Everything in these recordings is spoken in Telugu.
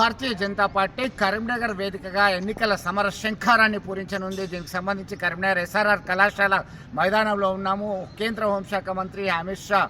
భారతీయ జనతా పార్టీ కరీంనగర్ వేదికగా ఎన్నికల సమర శంఖారాన్ని పూరించనుంది. దీనికి సంబంధించి కరీంనగర్ ఎస్ఆర్ఆర్ కళాశాల మైదానంలో ఉన్నాము. కేంద్ర హోంశాఖ మంత్రి అమిత్ షా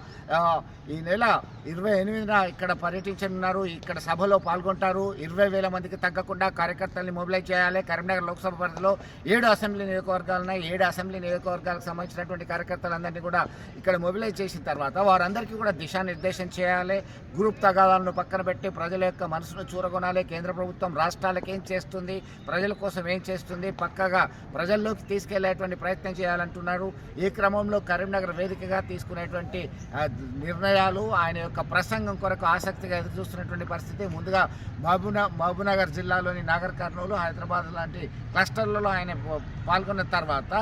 ఈ నెల ఇరవై ఎనిమిదిన ఇక్కడ పర్యటించనున్నారు. ఇక్కడ సభలో పాల్గొంటారు. ఇరవై వేల మందికి తగ్గకుండా కార్యకర్తల్ని మొబిలైజ్ చేయాలి. కరీంనగర్ లోక్సభ పరిధిలో ఏడు అసెంబ్లీ నియోజకవర్గాలు ఏడు అసెంబ్లీ నియోజకవర్గాలకు సంబంధించినటువంటి కార్యకర్తలందరినీ కూడా ఇక్కడ మొబిలైజ్ చేసిన తర్వాత వారందరికీ కూడా దిశానిర్దేశం చేయాలి. గ్రూప్ తగాదాలను పక్కన పెట్టి ప్రజల యొక్క మనసును చూరగొనాలి కేంద్ర ప్రభుత్వం రాష్ట్రాలకు ఏం చేస్తుంది? ప్రజల కోసం ఏం చేస్తుంది? పక్కగా ప్రజల్లోకి తీసుకెళ్ళేటువంటి ప్రయత్నం చేయాలంటున్నారు. ఈ క్రమంలో కరీంనగర్ వేదికగా తీసుకునేటువంటి నిర్ణయాలు ఆయన యొక్క ప్రసంగం కొరకు ఆసక్తిగా ఎదురు చూస్తున్నటువంటి పరిస్థితి. ముందుగా మహబూనా మహబూనగర్ జిల్లాలోని నాగర్ కర్నూలు హైదరాబాద్ లాంటి క్లస్టర్లలో ఆయన పాల్గొన్న తర్వాత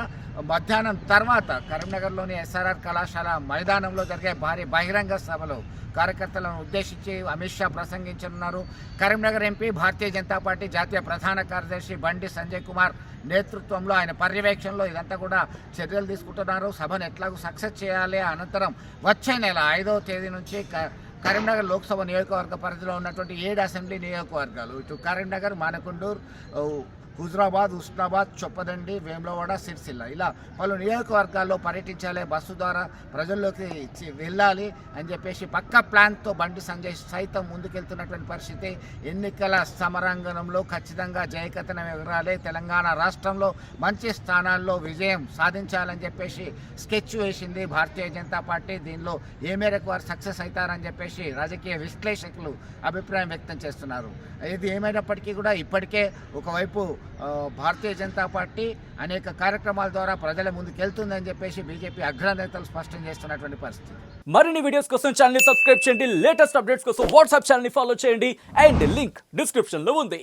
మధ్యాహ్నం తర్వాత కరీంనగర్లోని ఎస్ఆర్ఆర్ కళాశాల మైదానంలో జరిగే భారీ బహిరంగ సభలో కార్యకర్తలను ఉద్దేశించి అమిత్ షా ప్రసంగించనున్నారు. కరీంనగర్ ఎంపీ భారతీయ జనతా పార్టీ జాతీయ ప్రధాన కార్యదర్శి బండి సంజయ్ కుమార్ నేతృత్వంలో ఆయన పర్యవేక్షణలో ఇదంతా కూడా చర్యలు తీసుకుంటున్నారు. సభను ఎట్లాగూ సక్సెస్ చేయాలి అనంతరం వచ్చే నెల ఐదవ తేదీ నుంచి కరీంనగర్ లోక్సభ నియోజకవర్గ పరిధిలో ఉన్నటువంటి ఏడు అసెంబ్లీ నియోజకవర్గాలు. ఇటు కరీంనగర్ మానకొండూరు హుజరాబాద్ ఉస్నాబాద్ చొప్పదండి వేములవాడ సిరిసిల్ల. ఇలా పలు నియోజకవర్గాల్లో పర్యటించాలి బస్సు ద్వారా ప్రజల్లోకి వెళ్ళాలి అని చెప్పేసి పక్క ప్లాన్తో బండి సంజయ్ సైతం ముందుకెళ్తున్నటువంటి పరిస్థితి. ఎన్నికల సమరాంగణంలో ఖచ్చితంగా జయకథనం ఎగరాలి. తెలంగాణ రాష్ట్రంలో మంచి స్థానాల్లో విజయం సాధించాలని చెప్పేసి స్కెచ్ వేసింది భారతీయ జనతా పార్టీ. దీనిలో ఏ మేరకు వారు సక్సెస్ అవుతారని చెప్పేసి రాజకీయ విశ్లేషకులు అభిప్రాయం వ్యక్తం చేస్తున్నారు. ఇది ఏమైనప్పటికీ కూడా ఇప్పటికే ఒకవైపు భారతీయ జనతా పార్టీ అనేక కార్యక్రమాల ద్వారా ప్రజల ముందుకు వెళ్తుందని చెప్పేసి బీజేపీ అగ్రనేతలు స్పష్టం చేస్తున్నటువంటి పరిస్థితి. మరిన్ని వీడియోస్ కోసం ఛానల్ సబ్స్క్రైబ్ చేయండి. లేటెస్ట్ అప్డేట్స్ కోసం వాట్సాప్ ఛానల్ ఫాలో చేయండి. అండ్ లింక్ డిస్క్రిప్షన్లో ఉంది.